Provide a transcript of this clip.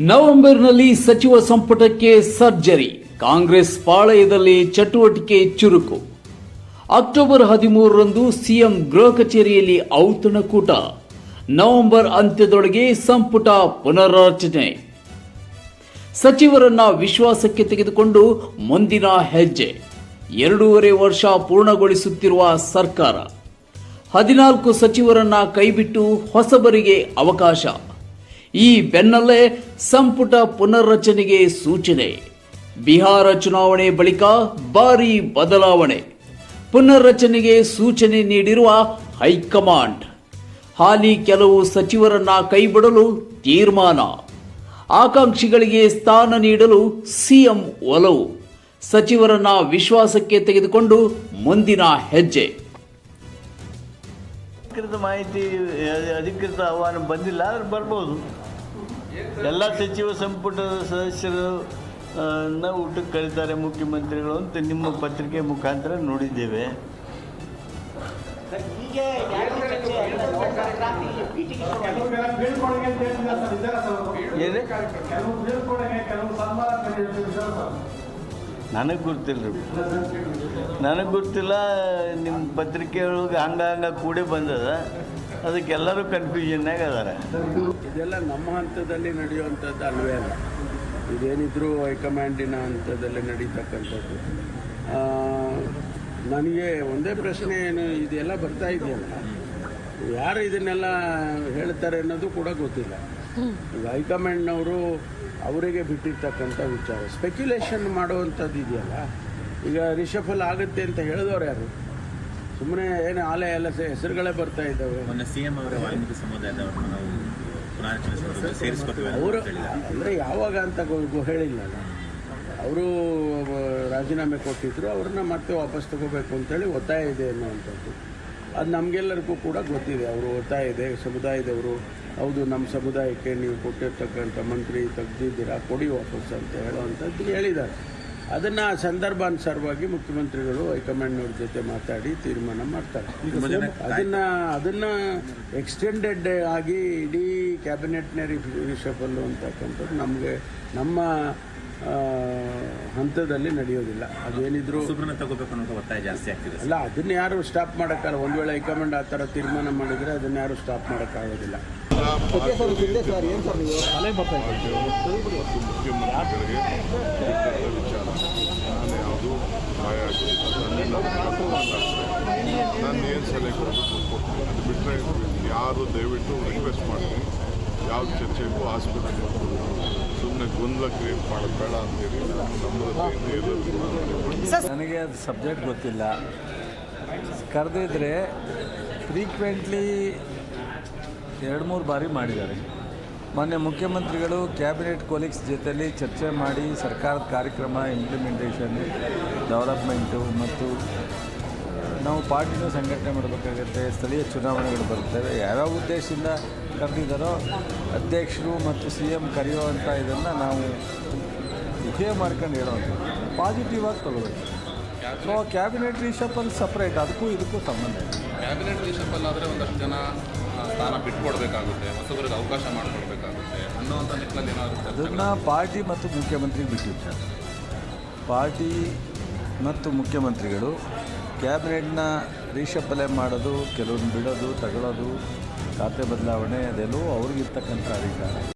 ನವೆಂಬರ್ನಲ್ಲಿ ಸಚಿವ ಸಂಪುಟಕ್ಕೆ ಸರ್ಜರಿ, ಕಾಂಗ್ರೆಸ್ ಪಾಳಯದಲ್ಲಿ ಚಟುವಟಿಕೆ ಚುರುಕು. ಅಕ್ಟೋಬರ್ ಹದಿಮೂರರಂದು ಸಿಎಂ ಗೃಹ ಕಚೇರಿಯಲ್ಲಿ ಔತಣಕೂಟ ನವೆಂಬರ್ ಅಂತ್ಯದೊಳಗೆ ಸಂಪುಟ ಪುನರಾರಚನೆ ಸಚಿವರನ್ನ ವಿಶ್ವಾಸಕ್ಕೆ ತೆಗೆದುಕೊಂಡು ಮುಂದಿನ ಹೆಜ್ಜೆ. ಎರಡೂವರೆ ವರ್ಷ ಪೂರ್ಣಗೊಳಿಸುತ್ತಿರುವ ಸರ್ಕಾರ. ಹದಿನಾಲ್ಕು ಸಚಿವರನ್ನ ಕೈಬಿಟ್ಟು ಹೊಸಬರಿಗೆ ಅವಕಾಶ. ಈ ಬೆನ್ನಲ್ಲೇ ಸಂಪುಟ ಪುನರ್ರಚನೆಗೆ ಸೂಚನೆ. ಬಿಹಾರ ಚುನಾವಣೆ ಬಳಿಕ ಭಾರೀ ಬದಲಾವಣೆ. ಪುನರ್ರಚನೆಗೆ ಸೂಚನೆ ನೀಡಿರುವ ಹೈಕಮಾಂಡ್. ಹಾಲಿ ಕೆಲವು ಸಚಿವರನ್ನ ಕೈಬಿಡಲು ತೀರ್ಮಾನ. ಆಕಾಂಕ್ಷಿಗಳಿಗೆ ಸ್ಥಾನ ನೀಡಲು ಸಿಎಂ ಒಲವು. ಸಚಿವರನ್ನ ವಿಶ್ವಾಸಕ್ಕೆ ತೆಗೆದುಕೊಂಡು ಮುಂದಿನ ಹೆಜ್ಜೆ. ಅಧಿಕೃತ ಮಾಹಿತಿ ಅಧಿಕೃತ ಆಹ್ವಾನ ಬಂದಿಲ್ಲ ಆದ್ರೆ ಬರ್ಬೋದು. ಎಲ್ಲ ಸಚಿವ ಸಂಪುಟದ ಸದಸ್ಯರು ಊಟಕ್ಕೆ ಕರೀತಾರೆ ಮುಖ್ಯಮಂತ್ರಿಗಳು ಅಂತ ನಿಮ್ಮ ಪತ್ರಿಕೆ ಮುಖಾಂತರ ನೋಡಿದ್ದೇವೆ. ಏನೇ? ನನಗೆ ಗೊತ್ತಿಲ್ಲ ರೀ. ನನಗೆ ಗೊತ್ತಿಲ್ಲ ನಿಮ್ಮ ಪತ್ರಿಕೆ ಒಳಗೆ ಹಂಗ ಹಂಗ ಕೂಡಿ ಬಂದದ. ಅದಕ್ಕೆ ಎಲ್ಲರೂ ಕನ್ಫ್ಯೂಷನ್ನಾಗ ಅದಾರ. ಇದೆಲ್ಲ ನಮ್ಮ ಹಂತದಲ್ಲಿ ನಡೆಯುವಂಥದ್ದು ಅಲ್ವೇ ಅಲ್ಲ. ಇದೇನಿದ್ರು ಹೈಕಮಾಂಡಿನ ಹಂತದಲ್ಲಿ ನಡೀತಕ್ಕಂಥದ್ದು. ನನಗೆ ಒಂದೇ ಪ್ರಶ್ನೆ ಏನು, ಇದೆಲ್ಲ ಬರ್ತಾ ಇದೆಯಲ್ಲ. ಯಾರು ಇದನ್ನೆಲ್ಲ ಹೇಳ್ತಾರೆ ಅನ್ನೋದು ಕೂಡ ಗೊತ್ತಿಲ್ಲ. ಈಗ ಹೈಕಮಾಂಡ್ನವರು ಅವರಿಗೆ ಬಿಟ್ಟಿರ್ತಕ್ಕಂಥ ವಿಚಾರ. ಸ್ಪೆಕ್ಯುಲೇಷನ್ ಮಾಡುವಂಥದ್ದು ಇದೆಯಲ್ಲ? ಈಗ ರಿಷಫಲ್ ಆಗುತ್ತೆ ಅಂತ ಹೇಳಿದವ್ರು ಯಾರು? ಸುಮ್ಮನೆ ಏನು ಆಲೆ ಎಲ್ಲ ಹೆಸರುಗಳೇ ಬರ್ತಾ ಇದ್ದಾವೆ. ಮೊನ್ನೆ ಅವರ ವಾಲ್ಮೀಕಿ ಸಮುದಾಯದವರನ್ನು ನಾವು. ಅಂದರೆ ಯಾವಾಗ ಅಂತ ಹೇಳಿಲ್ಲ ಅವರು ರಾಜೀನಾಮೆ ಕೊಟ್ಟಿದ್ರು ಅವ್ರನ್ನ ಮತ್ತೆ ವಾಪಸ್ ತಗೋಬೇಕು ಅಂತೇಳಿ ಒತ್ತಾಯ ಇದೆ ಅನ್ನುವಂಥದ್ದು. ಅದು ನಮಗೆಲ್ಲರಿಗೂ ಕೂಡ ಗೊತ್ತಿದೆ. ಅವರು ಒತ್ತಾಯ ಇದೆ ಸಮುದಾಯದವರು ಹೌದು ನಮ್ಮ ಸಮುದಾಯಕ್ಕೆ ನೀವು ಕೊಟ್ಟಿರ್ತಕ್ಕಂಥ ಮಂತ್ರಿ ತೆಗ್ದಿದ್ದೀರಾ ಕೊಡಿ ವಾಪಸ್ ಅಂತ ಹೇಳುವಂಥದ್ದು ಹೇಳಿದ್ದಾರೆ. ಅದನ್ನು ಸಂದರ್ಭಾನುಸಾರವಾಗಿ ಮುಖ್ಯಮಂತ್ರಿಗಳು ಹೈಕಮಾಂಡ್ನವ್ರ ಜೊತೆ ಮಾತಾಡಿ ತೀರ್ಮಾನ ಮಾಡ್ತಾರೆ. ಅದನ್ನು ಅದನ್ನು ಎಕ್ಸ್ಟೆಂಡೆಡ್ ಆಗಿ ಇಡೀ ಕ್ಯಾಬಿನೆಟ್ನೇ ರಿಷಫಲ್ಲು ಅಂತಕ್ಕಂಥದ್ದು ನಮಗೆ ನಮ್ಮ ಹಂತದಲ್ಲಿ ನಡೆಯೋದಿಲ್ಲ. ಅದೇನಿದ್ರು ಸುಬ್ರನ್ನ ತಗೋಬೇಕು ಅನ್ನೋದು ಒತ್ತಾಯ ಜಾಸ್ತಿ ಆಗ್ತಿದೆ ಅಲ್ಲ ಅದನ್ನ ಯಾರು ಸ್ಟಾಪ್ ಮಾಡೋಕ್ಕಲ್ಲ. ಒಂದು ವೇಳೆ ಹೈಕಮಾಂಡ್ ಆ ಥರ ತೀರ್ಮಾನ ಮಾಡಿದರೆ ಅದನ್ನ ಯಾರು ಸ್ಟಾಪ್ ಮಾಡೋಕ್ಕಾಗೋದಿಲ್ಲ. ನಾನು ಯಾವುದು ಭಯ ನಾನು ಏನು ಸಲಹೆ ಕೊಡ್ತೀನಿ ಅದು ಬಿಟ್ಟರೆ ಯಾರು ದಯವಿಟ್ಟು ರಿಕ್ವೆಸ್ಟ್ ಮಾಡ್ತೀನಿ ಯಾವ ಚರ್ಚೆಗೂ ಹಾಸ್ಪಿಟಲ್ ಸುಮ್ಮನೆ ಗೊಂದಲ ಬೇಡ ಅಂತೇಳಿ ನನಗೆ ಅದು ಸಬ್ಜೆಕ್ಟ್ ಗೊತ್ತಿಲ್ಲ. ಕರೆದಿದ್ರೆ ಫ್ರೀಕ್ವೆಂಟ್ಲಿ ಎರಡು ಮೂರು ಬಾರಿ ಮಾಡಿದ್ದಾರೆ. ಮೊನ್ನೆ ಮುಖ್ಯಮಂತ್ರಿಗಳು ಕ್ಯಾಬಿನೆಟ್ ಕೊಲೀಗ್ಸ್ ಜೊತೆಯಲ್ಲಿ ಚರ್ಚೆ ಮಾಡಿ ಸರ್ಕಾರದ ಕಾರ್ಯಕ್ರಮ ಇಂಪ್ಲಿಮೆಂಟೇಷನ್ ಡೆವಲಪ್ಮೆಂಟು ಮತ್ತು ನಾವು ಪಾರ್ಟಿನೂ ಸಂಘಟನೆ ಮಾಡಬೇಕಾಗುತ್ತೆ ಸ್ಥಳೀಯ ಚುನಾವಣೆಗಳು ಬರ್ತವೆ ಯಾವ್ಯಾವ ಉದ್ದೇಶದಿಂದ ಕರೆದಿದ್ದಾರೋ ಅಧ್ಯಕ್ಷರು ಮತ್ತು ಸಿ ಎಂ ಕರೆಯುವಂಥ ಇದನ್ನು ನಾವು ಉಪಯೋಗ ಮಾಡ್ಕೊಂಡು ಹೇಳೋವಂಥದ್ದು ಪಾಸಿಟಿವ್ ಆಗಿ ತಗೋಬೇಕು ಸೊ ಕ್ಯಾಬಿನೆಟ್ ರಿಷಫಲ್ ಸಪ್ರೇಟ್ ಅದಕ್ಕೂ ಇದಕ್ಕೂ ಸಂಬಂಧ ಇದೆ ಕ್ಯಾಬಿನೆಟ್ ರಿಷಫಲ್ ಆದರೆ ಒಂದಷ್ಟು ಜನ ಸ್ಥಾನ ಬಿಟ್ಕೊಡ್ಬೇಕಾಗುತ್ತೆ ಹೊಸಬರಿಗೆ ಅವಕಾಶ ಮಾಡಿಕೊಡ್ಬೇಕಾಗುತ್ತೆ ಅನ್ನೋಂಥ ನಿಟ್ಟಿನಲ್ಲಿ ಏನಾದರೂ ಅದನ್ನು ಪಾರ್ಟಿ ಮತ್ತು ಮುಖ್ಯಮಂತ್ರಿಗೆ ಬಿಟ್ಟಿರ್ತಾರೆ. ಪಾರ್ಟಿ ಮತ್ತು ಮುಖ್ಯಮಂತ್ರಿಗಳು ಕ್ಯಾಬಿನೆಟ್ನ ರೀಶಪ್ಪಲೆ ಮಾಡೋದು ಕೆಲವೊಂದು ಬಿಡೋದು ತಗೊಳ್ಳೋದು ಖಾತೆ ಬದಲಾವಣೆ ಅದೆಲ್ಲವೂ ಅವ್ರಿಗಿರ್ತಕ್ಕಂಥ ಅಧಿಕಾರ.